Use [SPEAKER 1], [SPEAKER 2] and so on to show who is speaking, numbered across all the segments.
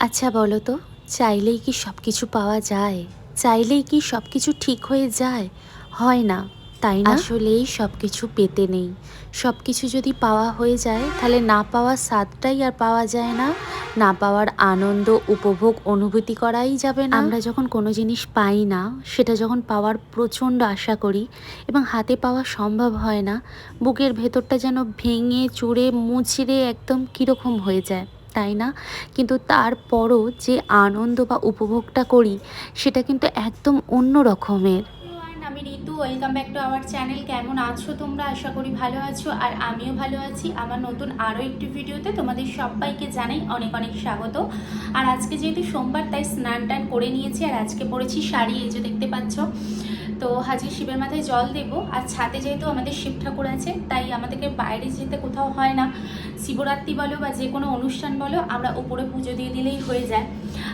[SPEAKER 1] আচ্ছা বলো তো চাইলেই কি সব কিছু পাওয়া যায়? চাইলেই কি সব কিছু ঠিক হয়ে যায়? হয় না তাই না? আসলেই সব কিছু পেতে নেই। সব কিছু যদি পাওয়া হয়ে যায় তাহলে না পাওয়ার স্বাদটাই আর পাওয়া যায় না। না পাওয়ার আনন্দ উপভোগ অনুভূতি করাই যাবে না। আমরা যখন কোনো জিনিস পাই না সেটা যখন পাওয়ার প্রচণ্ড আশা করি এবং হাতে পাওয়া সম্ভব হয় না বুকের ভেতরটা যেন ভেঙে চুড়ে মুচড়ে একদম কীরকম হয়ে যায়। তাই না? কিন্তু তারপরও যে আনন্দ বা উপভোগটা করি, সেটা কিন্তু একদম অন্য রকমের।
[SPEAKER 2] আমি Ritu welcome back to our channel কেমন আছো তোমরা? আশা করি ভালো আছো। আর আমিও ভালো আছি। আমার নতুন আরও একটি ভিডিওতে তোমাদের সবাইকে জানাই অনেক অনেক স্বাগত। আর আজকে যেহেতু সোমবার, তাই স্নান টান করে নিয়েছি। আর আজকে পরেছি শাড়ি, এই যে দেখতে পাচ্ছ। তো আজকে শিবের মাথায় জল দেবো। আর ছাদে যেহেতু আমাদের শিব ঠাকুর আছে, তাই আমাদেরকে বাইরে যেতে কোথাও হয় না। শিবরাত্রি বলো বা যে কোনো অনুষ্ঠান বলো, আমরা উপরে পুজো দিয়ে দিলেই হয়ে যায়।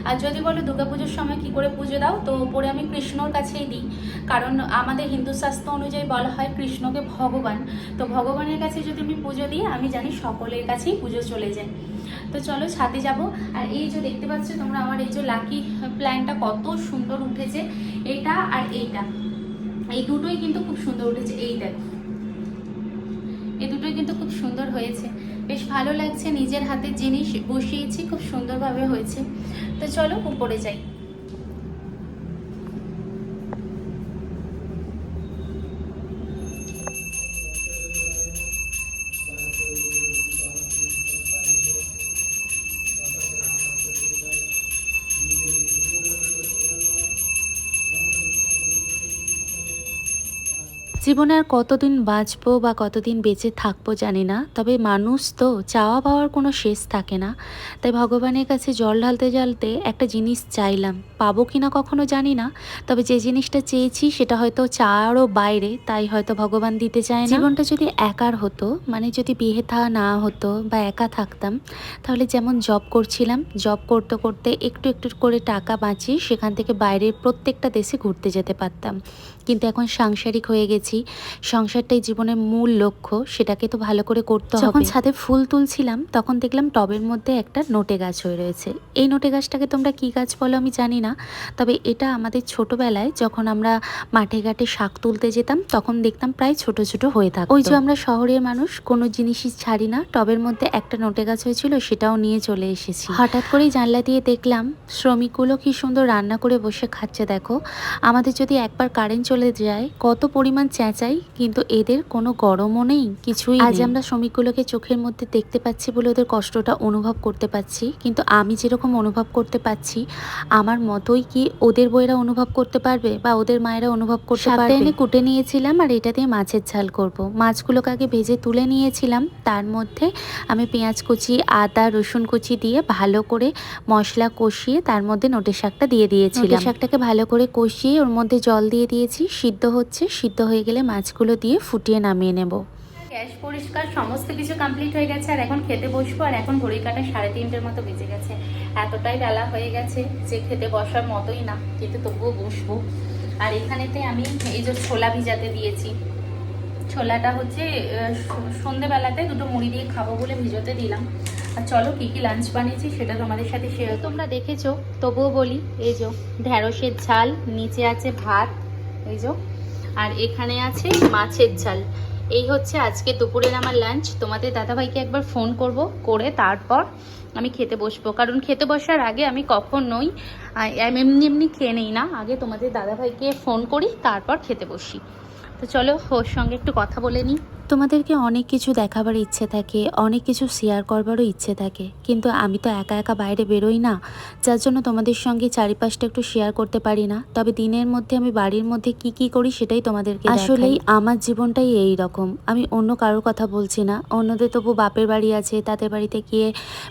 [SPEAKER 2] আর যদি বলো দুর্গাপুজোর সময় কি করে পুজো দাও, তো উপরে আমি কৃষ্ণর কাছেই দিই। কারণ আমাদের হিন্দু শাস্ত্র অনুযায়ী বলা হয় কৃষ্ণকে ভগবান। তো ভগবানের কাছে যদি আমি পুজো দিই, আমি জানি সকলের কাছেই পুজো চলে যায়। তো চলো ছাদে যাব। আর এই যে দেখতে পাচ্ছ তোমরা আমার এই যে লাকি প্ল্যানটা কত সুন্দর উঠেছে, এটা আর এইটা। এই দুটোই কিন্তু খুব সুন্দর উঠেছে। এই দেখো। এই দুটোই কিন্তু খুব সুন্দর হয়েছে। বেশ ভালো লাগছে নিজের হাতে জিনিস বসিয়েছি, খুব সুন্দরভাবে হয়েছে। তো চলো উপরে যাই।
[SPEAKER 1] জীবনে আর কতদিন বাঁচবো বা কতদিন বেঁচে থাকব জানি না, তবে মানুষ তো চাওয়া পাওয়ার কোনো শেষ থাকে না। তাই ভগবানের কাছে জল ঢালতে ঢালতে একটা জিনিস চাইলাম। পাবো কি না কখনো জানি না, তবে যে জিনিসটা চেয়েছি সেটা হয়তো চাওয়ারও বাইরে, তাই হয়তো ভগবান দিতে চায় না। জীবনটা যদি একার হতো মানে যদি বিয়ে থা না হতো বা একা থাকতাম, তাহলে যেমন জব করছিলাম, জব করতে করতে একটু একটু করে টাকা বাঁচিয়ে সেখান থেকে বাইরের প্রত্যেকটা দেশে ঘুরতে যেতে পারতাম। কিন্তু এখন সাংসারিক হয়ে গেছি সংসারটাই জীবনের মূল লক্ষ্য সেটাকে তো ভালো করে করতে হবে। যখন ছাদে ফুল তুলছিলাম তখন দেখলাম টবের মধ্যে একটা নোটে গাছ হয়ে রয়েছে। এই নোটে গাছটাকে তোমরা কি গাছ বলো আমি জানি না তবে এটা আমাদের ছোটবেলায় যখন আমরা মাঠে ঘাটে শাক তুলতে যেতাম তখন দেখতাম প্রায় ছোট ছোট হয়ে থাকতো। ওই যে আমরা শহরের মানুষ কোনো জিনিসই ছাড়ি না টবের মধ্যে একটা নোটে গাছ হয়েছিল সেটাও নিয়ে চলে এসেছি। হঠাৎ করেই জানলা দিয়ে দেখলাম শ্রমিকগুলো কি সুন্দর রান্না করে বসে খাচ্ছে দেখো। আমাদের যদি একবার কারেন্ট চলে যায় কত পরিমাণ চেঁচাই কিন্তু এদের কোনো গরমও নেই কিছুই আজ আমরা শ্রমিকগুলোকে চোখের মধ্যে দেখতে পাচ্ছি বলে ওদের কষ্টটা অনুভব করতে পাচ্ছি কিন্তু আমি যেরকম অনুভব করতে পাচ্ছি আমার মতোই কি ওদের বইয়েরা অনুভব করতে পারবে বা ওদের মায়েরা অনুভব করতে পারবে? এনে কুটে নিয়েছিলাম আর এটা দিয়ে মাছের ঝাল করব। মাছগুলোকে আগে ভেজে তুলে নিয়েছিলাম তার মধ্যে আমি পেঁয়াজ কুচি আদা রসুন কুচি দিয়ে ভালো করে মশলা কষিয়ে তার মধ্যে নোটে শাকটা দিয়ে দিয়েছিলাম। শাকটাকে ভালো করে কষিয়ে ওর মধ্যে জল দিয়ে দিয়েছি সিদ্ধ হচ্ছে সিদ্ধ হয়ে গেলে মাছগুলো দিয়ে ফুটিয়ে নামিয়ে নেব।
[SPEAKER 2] গ্যাস পরিষ্কার সমস্ত কিছু কমপ্লিট হয়ে গেছে আর এখন খেতে বসবো আর এখন ঘড়ি কাটা সাড়ে তিনটের মতো বেজে গেছে। এতটাই বেলা হয়ে গেছে যে খেতে বসার মতোই না কিন্তু তবুও বসবো। আর এখানেতে আমি এই যে ছোলা ভিজাতে দিয়েছি। ছোলাটা হচ্ছে সন্ধেবেলাতে দুটো মুড়ি দিয়ে খাব বলে ভিজোতে দিলাম। আর চলো কি কি লাঞ্চ বানিয়েছি সেটা তোমাদের সাথে শেয়ার তোমরা দেখেছ তবুও বলি এই যে ঢ্যাঁড়সের ঝাল নিচে আছে ভাত এই যে আর এখানে আছে মাছের ঝাল। এই হচ্ছে আজকে দুপুরের আমার লাঞ্চ তোমাদের দাদাভাইকে একবার ফোন করব, করে তারপর আমি খেতে বসবো। কারণ খেতে বসার আগে আমি কখনোই নই এমনি এমনি খেয়ে নেই না। আগে তোমাদের দাদাভাইকে ফোন করি, তারপর খেতে বসি। তো চলো, ওর সঙ্গে একটু কথা বলে নিই।
[SPEAKER 1] তোমাদেরকে অনেক কিছু দেখাবার ইচ্ছে থাকে অনেক কিছু শেয়ার করবারও ইচ্ছে থাকে। কিন্তু আমি তো একা একা বাইরে বেরোই না যার জন্য তোমাদের সঙ্গে চারিপাশটা একটু শেয়ার করতে পারি না। তবে দিনের মধ্যে আমি বাড়ির মধ্যে কি কি করি সেটাই তোমাদেরকে আসলেই আমার জীবনটাই এই রকম। আমি অন্য কারোর কথা বলছি না। অন্যদের তবু বাপের বাড়ি আছে তাদের বাড়িতে গিয়ে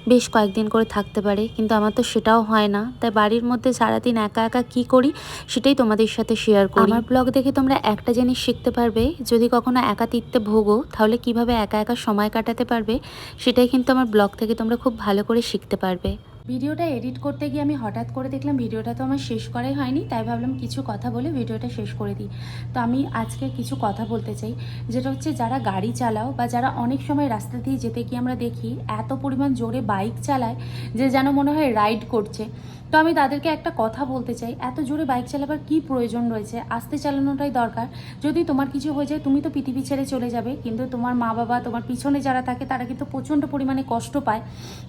[SPEAKER 1] বেশ কয়েকদিন করে থাকতে পারে কিন্তু আমার তো সেটাও হয় না। তাই বাড়ির মধ্যে সারাদিন একা একা কি করি সেটাই তোমাদের সাথে শেয়ার করি। আমার ব্লগ দেখে তোমরা একটা জিনিস শিখতে পারবে যদি কখনো একাতিত্বে ভোগো তাহলে কীভাবে একা একা সময় কাটাতে পারবে, সেটাই কিন্তু আমার ব্লগ থেকে তোমরা খুব ভালো করে শিখতে পারবে।
[SPEAKER 2] ভিডিওটা এডিট করতে গিয়ে আমি হঠাৎ করে দেখলাম ভিডিওটা তো আমার শেষ করাই হয়নি, তাই ভাবলাম কিছু কথা বলে ভিডিওটা শেষ করে দিই। তো আমি আজকে কিছু কথা বলতে চাই, যেটা হচ্ছে যারা গাড়ি চালাও বা যারা অনেক সময় রাস্তা দিয়ে যেতে গিয়ে আমরা দেখি, এত পরিমাণ জোরে বাইক চালায় যে যেন মনে হয় রাইড করছে। তো আমি তাদেরকে একটা কথা বলতে চাই, এত জোরে বাইক চালাবার কি প্রয়োজন রয়েছে? আস্তে চালানোটাই দরকার। যদি তোমার কিছু হয়ে যায়, তুমি তো পৃথিবী ছেড়ে চলে যাবে, কিন্তু তোমার মা বাবা তোমার পিছনে যারা থাকে, তারা কিন্তু প্রচণ্ড পরিমাণে কষ্ট পায়।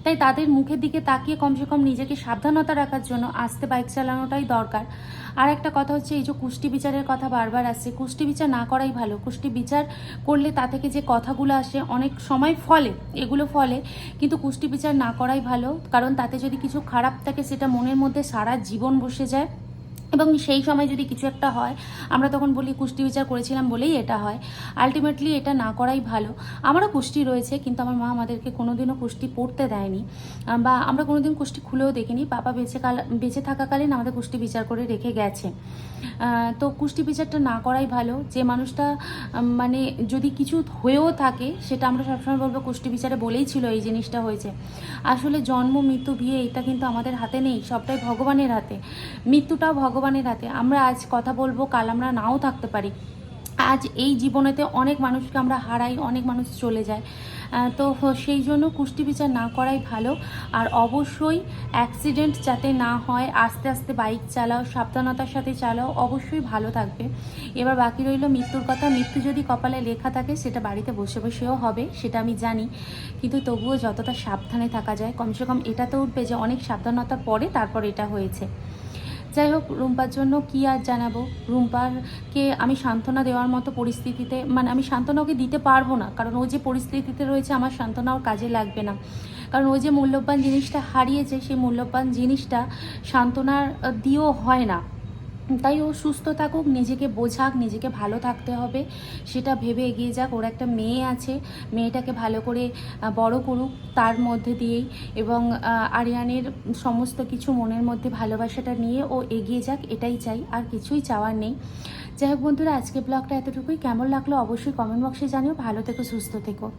[SPEAKER 2] তাই তাদের মুখের দিকে তাকিয়ে কমসে কম নিজেকে সাবধানতা রাখার জন্য আস্তে বাইক চালানোটাই দরকার। আর একটা কথা হচ্ছে, এই যে কুষ্টি বিচারের কথা বারবার আসছে, কুষ্টি বিচার না করাই ভালো। কুষ্টি বিচার করলে তা থেকে যে কথাগুলো আসে, অনেক সময় ফলে, এগুলো ফলে, কিন্তু কুষ্টি বিচার না করাই ভালো। কারণ তাতে যদি কিছু খারাপ থাকে, সেটা মনের মধ্যে সারা জীবন বসে যায়। এবং সেই সময় যদি কিছু একটা হয়, আমরা তখন বলি কুষ্টি বিচার করেছিলাম বলেই এটা হয়। আলটিমেটলি এটা না করাই ভালো। আমারও কুষ্টি রয়েছে, কিন্তু আমার মা আমাদেরকে কোনোদিনও কুষ্টি পড়তে দেয়নি। বা আমরা কোনোদিন কুষ্টি খুলেও দেখিনি। বাবা বেঁচে কাল, বেঁচে থাকাকালীন আমাদের কুষ্টি বিচার করে রেখে গেছে। তো কুষ্টি বিচারটা না করাই ভালো। যে মানুষটা মানে যদি কিছু হয়েও থাকে, সেটা আমরা সবসময় বলব কুষ্টি বিচারে বলেই ছিল এই জিনিসটা হয়েছে। আসলে জন্ম, মৃত্যু, বিয়ে, এটা কিন্তু আমাদের হাতে নেই। সবটাই ভগবানের হাতে। মৃত্যুটাও ভগবানের হাতে। আমরা আজ কথা বলব, কাল আমরা নাও থাকতে পারি। আজ এই জীবনেতে অনেক মানুষকে আমরা হারাই, অনেক মানুষ চলে যায়। তো সেই জন্য কুষ্টি বিচার না করাই ভালো। আর অবশ্যই অ্যাক্সিডেন্ট যাতে না হয়, আস্তে আস্তে বাইক চালাও, সাবধানতার সাথে চালাও, অবশ্যই ভালো থাকবে। এবার বাকি রইল মৃত্যুর কথা। মৃত্যু যদি কপালে লেখা থাকে, সেটা বাড়িতে বসে বসেও হবে, সেটা আমি জানি। কিন্তু তবুও যতটা সাবধানে থাকা যায়, কমসে কম এটা তো উঠবে যে অনেক সাবধানতার পরে তারপর এটা হয়েছে। যাই হোক, রুম্পার জন্য কি আর জানাব? রুম্পারকে আমি সান্ত্বনা দেওয়ার মতো পরিস্থিতিতে মানে আমি সান্ত্বনা ওকে দিতে পারব না। কারণ ও যে পরিস্থিতিতে রয়েছে, আমার সান্ত্বনা ওর কাজে লাগবে না। কারণ ওই যে মূল্যবান জিনিসটা হারিয়েছে, সেই মূল্যবান জিনিসটা সান্ত্বনার দিয়েও হয় না। তাই ও সুস্থ থাকুক, নিজেকে বোঝাক, নিজেকে ভালো থাকতে হবে, সেটা ভেবে এগিয়ে যাক। ওর একটা মেয়ে আছে, মেয়েটাকে ভালো করে বড় করুক তার মধ্যে দিয়েই এবং আরিয়ানের সমস্ত কিছু মনের মধ্যে ভালোবাসাটা নিয়ে ও এগিয়ে যাক, এটাই চাই, আর কিছুই চাওয়ার নেই। যাই হোক বন্ধুরা আজকে ব্লগটা এতটুকুই। কেমন লাগল অবশ্যই কমেন্ট বক্সে জানিও। ভালো থেকো, সুস্থ থেকো।